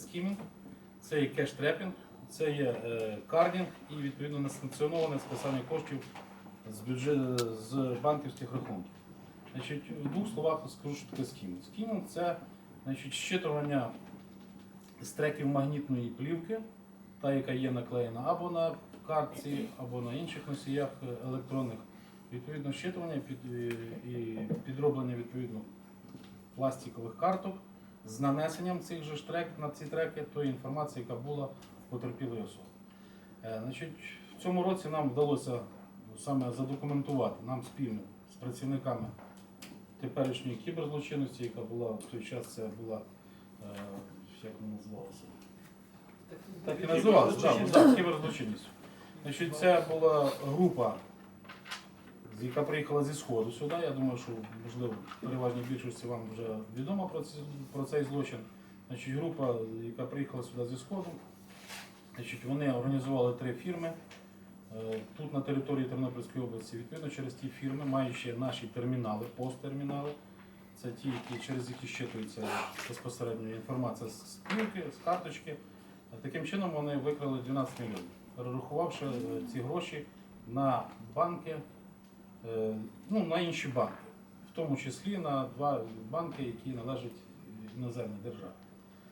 скімінг, це є кеш-трепінг, це є е, кардінг і відповідно несанкціоноване списання коштів з бюджет з банківських рахунків. Значить, в двох словах скажу, що таке скімінг. Скімінг це значить, щитування з треків магнітної плівки, та, яка є наклеєна або на картці, або на інших носіях е, електронних. Відповідно, щитування е, і підроблення відповідно пластикових карток з нанесенням цих же трек на ці треки тої інформації, яка була в потерпілої особи. Е, Значить, в цьому році нам вдалося саме задокументувати нам спільно з працівниками теперішньої кіберзлочинності, яка була в той час, це була, е, як вона називалася? Так і називалася, так, да, кіберзлочинністю. Значить, це була група, яка приїхала зі Сходу сюди. Я думаю, що, можливо, переважній більшості вам вже відомо про, ці- про цей злочин. Значить, група, яка приїхала сюди зі Сходу, значить, вони організували три фірми. Е, Тут на території Тернопільської області, відповідно, через ті фірми, маючи наші термінали, посттермінали, це ті, які, через які щитується безпосередньо інформація з плівки, з карточки. Таким чином вони викрали 12 мільйонів, перерахувавши е, ці гроші на банки, ну, на інші банки, в тому числі на два банки, які належать іноземній державі.